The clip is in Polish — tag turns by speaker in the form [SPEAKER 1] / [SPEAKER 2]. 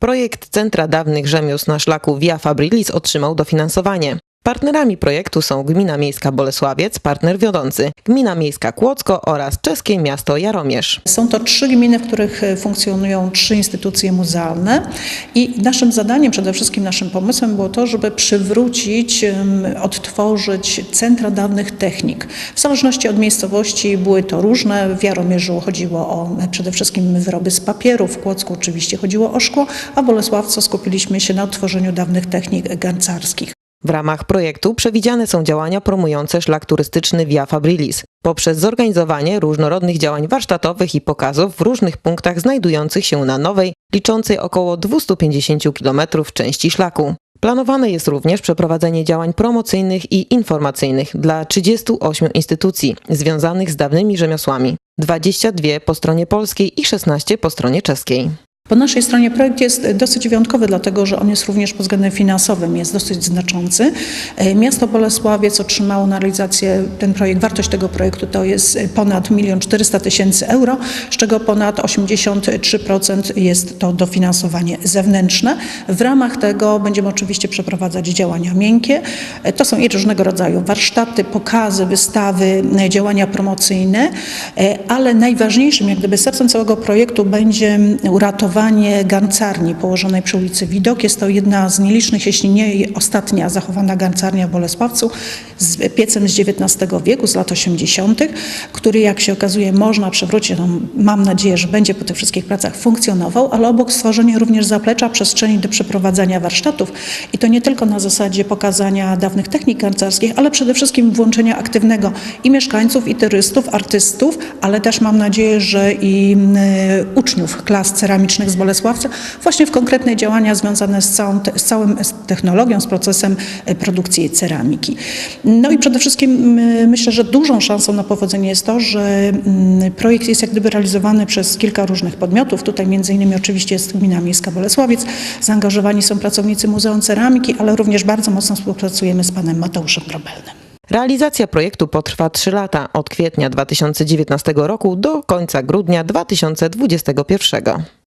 [SPEAKER 1] Projekt Centra Dawnych Rzemiosł na szlaku Via Fabrilis otrzymał dofinansowanie. Partnerami projektu są Gmina Miejska Bolesławiec, partner wiodący, Gmina Miejska Kłodzko oraz czeskie miasto Jaromierz.
[SPEAKER 2] Są to trzy gminy, w których e, funkcjonują trzy instytucje muzealne i naszym zadaniem, przede wszystkim naszym pomysłem było to, żeby przywrócić, odtworzyć centra dawnych technik. W zależności od miejscowości były to różne. W Jaromierzu chodziło o e, przede wszystkim wyroby z papieru, w Kłodzku oczywiście chodziło o szkło, a w Bolesławcu skupiliśmy się na odtworzeniu dawnych technik garncarskich.
[SPEAKER 1] W ramach projektu przewidziane są działania promujące szlak turystyczny Via Fabrilis poprzez zorganizowanie różnorodnych działań warsztatowych i pokazów w różnych punktach znajdujących się na nowej, liczącej około 250 km części szlaku. Planowane jest również przeprowadzenie działań promocyjnych i informacyjnych dla 38 instytucji związanych z dawnymi rzemiosłami, 22 po stronie polskiej i 16 po stronie czeskiej.
[SPEAKER 2] Po naszej stronie projekt jest dosyć wyjątkowy, dlatego że on jest również pod względem finansowym, jest dosyć znaczący. E, Miasto Bolesławiec otrzymało na realizację ten projekt, wartość tego projektu to jest ponad 1 400 tysięcy euro, z czego ponad 83% jest to dofinansowanie zewnętrzne. W ramach tego będziemy oczywiście przeprowadzać działania miękkie. E, To są i różnego rodzaju warsztaty, pokazy, wystawy, e, działania promocyjne, ale najważniejszym, jak gdyby sercem całego projektu będzie uratowanie garncarni położonej przy ulicy Widok. Jest to jedna z nielicznych, jeśli nie ostatnia zachowana garncarnia w Bolesławcu z piecem z XIX wieku, z lat 80., który jak się okazuje można przywrócić. No, mam nadzieję, że będzie po tych wszystkich pracach funkcjonował, ale obok stworzenie również zaplecza przestrzeni do przeprowadzania warsztatów i to nie tylko na zasadzie pokazania dawnych technik garncarskich, ale przede wszystkim włączenia aktywnego i mieszkańców, i turystów, artystów, ale też mam nadzieję, że i y, uczniów klas ceramicznych z Bolesławca właśnie w konkretne działania związane z całą, z technologią, z procesem y, produkcji ceramiki. No i przede wszystkim myślę, że dużą szansą na powodzenie jest to, że projekt jest jak gdyby realizowany przez kilka różnych podmiotów. Tutaj między innymi oczywiście jest Gmina Miejska Bolesławiec, zaangażowani są pracownicy Muzeum Ceramiki, ale również bardzo mocno współpracujemy z panem Mateuszem Grobelnym.
[SPEAKER 1] Realizacja projektu potrwa 3 lata od kwietnia 2019 roku do końca grudnia 2021.